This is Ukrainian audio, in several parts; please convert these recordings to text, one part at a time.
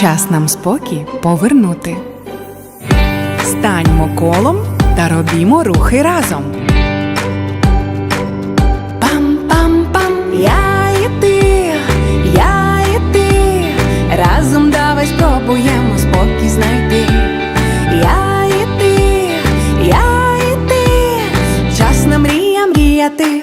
Час нам спокій повернути. Станьмо колом та робімо рухи разом. Пам-пам-пам, я і ти, я і ти. Разом давай спробуємо спокій знайти. Я і ти, я і ти. Час на мрія мріяти.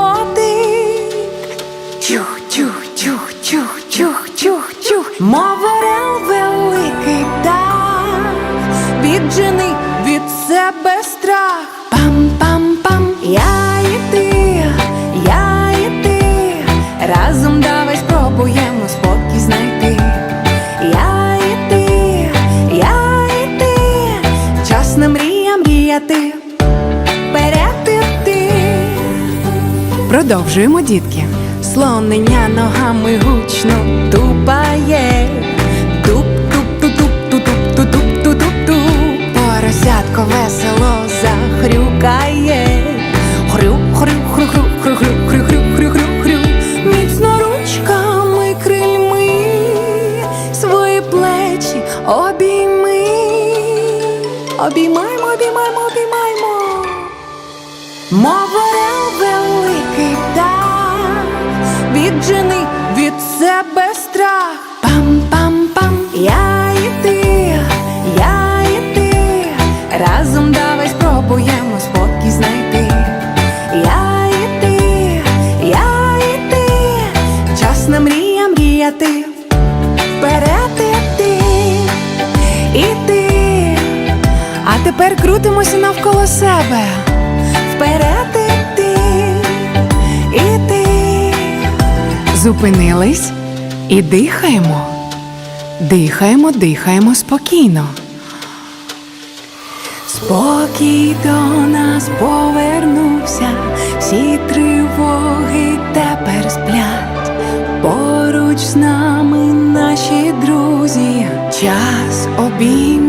Мов орел великий птах, віджени від себе страх. Пам-пам-пам, я і ти, я і ти, разом давай спробуємо спокій знайти. Я і ти, я і ти, час на мрія мріяти. Продовжуємо, дітки. Слонення ногами гучно тупає. Туп, туп, туп, туп, туп, туп, туп, туп, туп, туп. Поросятко весело захрюкає. Хрю, хрю, хрю, хрю, хрю. Міцно ручками крильми свої плечі обійми. Обіймаймо, обіймаймо, обіймаймо. Мов великий птах, віджени від себе страх. Час на мрія мріяти, вперед іти, іти. А тепер крутимося навколо себе. Вперед іти, іти. Зупинились і дихаємо. Дихаємо, дихаємо спокійно. Спокій до нас повернувся, всі тривоги Поруч з нами наші друзі, час обійм